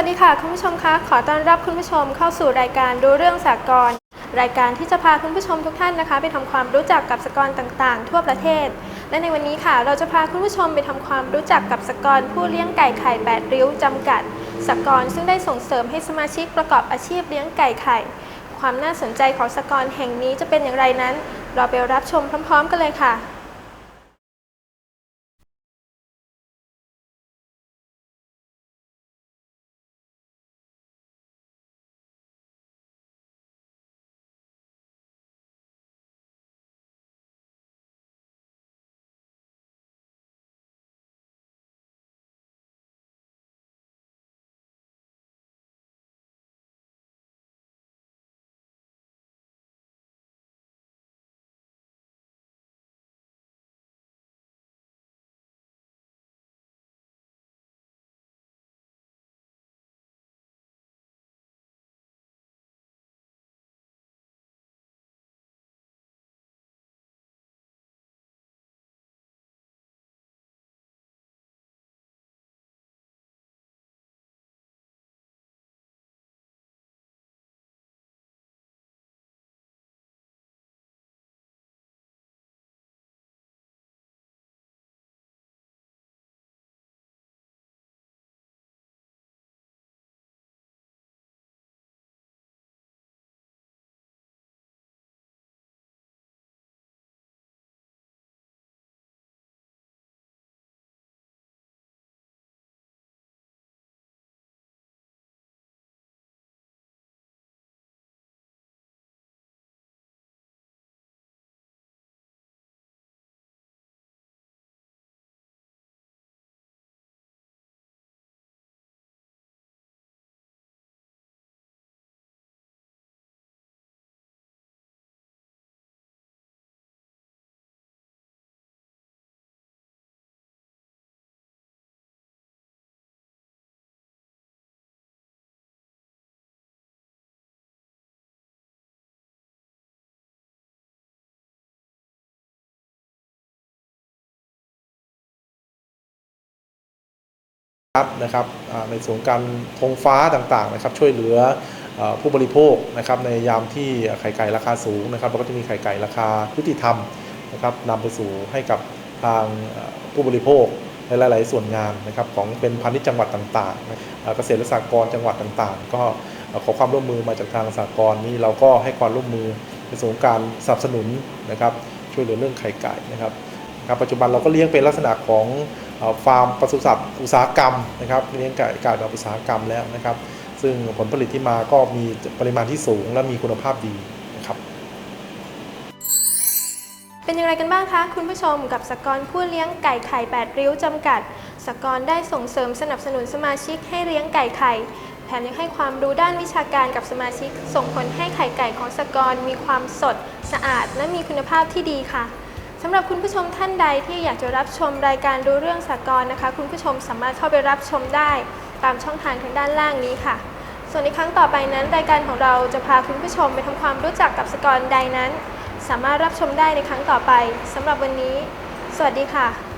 วัสดีค่ะ คุณผู้ชมคะขอต้อนรับคุณผู้ชมเข้าสู่รายการรู้เรื่องสากลรายการที่จะพาคุณผู้ชมทุกท่านนะคะ ไปทำความรู้จักกับสกลต่างๆ ทั่วประเทศ และในวันนี้ค่ะ เราจะพาคุณผู้ชมไปทำความรู้จักกับสกลผู้เลี้ยงไก่ไข่แปดริ้วจำกัดสกลซึ่งได้ส่งเสริมให้สมาชิกประกอบอาชีพเลี้ยงไก่ไข่ ความน่าสนใจของสกลแห่งนี้จะเป็นอย่างไรนั้น เราไปรับชมพร้อม ๆ กันเลยค่ะ รับนะครับในส่วนการธงฟ้าต่างๆนะครับช่วยเหลือผู้บริโภคนะครับในยามที่ไข่ไก่ราคาสูงนะครับแล้วก็จะมีไข่ไก่ราคายุติธรรมนะครับนำไปสู่ให้กับทางผู้บริโภคในหลาย ๆ ส่วนงานนะครับของเป็นพาณิชย์จังหวัดต่างๆ เกษตรและสหกรณ์จังหวัดต่างๆ ก็ขอความร่วมมือมาจากทางสหกรณ์นี้เราก็ให้ความร่วมมือในส่วนการสนับสนุนนะครับช่วยเหลือเรื่องไข่ไก่นะครับปัจจุบันเราก็เลี้ยงเป็นลักษณะของ ฟาร์มปศุสัตว์อุตสาหกรรมนะครับเลี้ยงไก่ไก่แบบอุตสาหกรรมแล้วนะครับ ซึ่งผลผลิตที่มาก็มีปริมาณที่สูงและมีคุณภาพดีนะครับ เป็นอย่างไรกันบ้างคะ คุณผู้ชมกับสกรผู้เลี้ยงไก่ไข่แปดริ้วจำกัด สกรได้ส่งเสริมสนับสนุนสมาชิกให้เลี้ยงไก่ไข่แถมยังให้ความรู้ด้านวิชาการกับสมาชิก ส่งผลให้ไข่ไก่ของสกรมีความสด สะอาด และมีคุณภาพที่ดีค่ะ สำหรับคุณผู้ชมท่านใดที่อยากจะรับชมรายการรู้เรื่องสกรนะคะ คุณผู้ชมสามารถเข้าไปรับชมได้ตามช่องทางทางด้านล่างนี้ค่ะ ส่วนในครั้งต่อไปนั้นรายการของเราจะพาคุณผู้ชมไปทำความรู้จักกับสกรใดนั้น สามารถรับชมได้ในครั้งต่อไปสำหรับวันนี้ สวัสดีค่ะ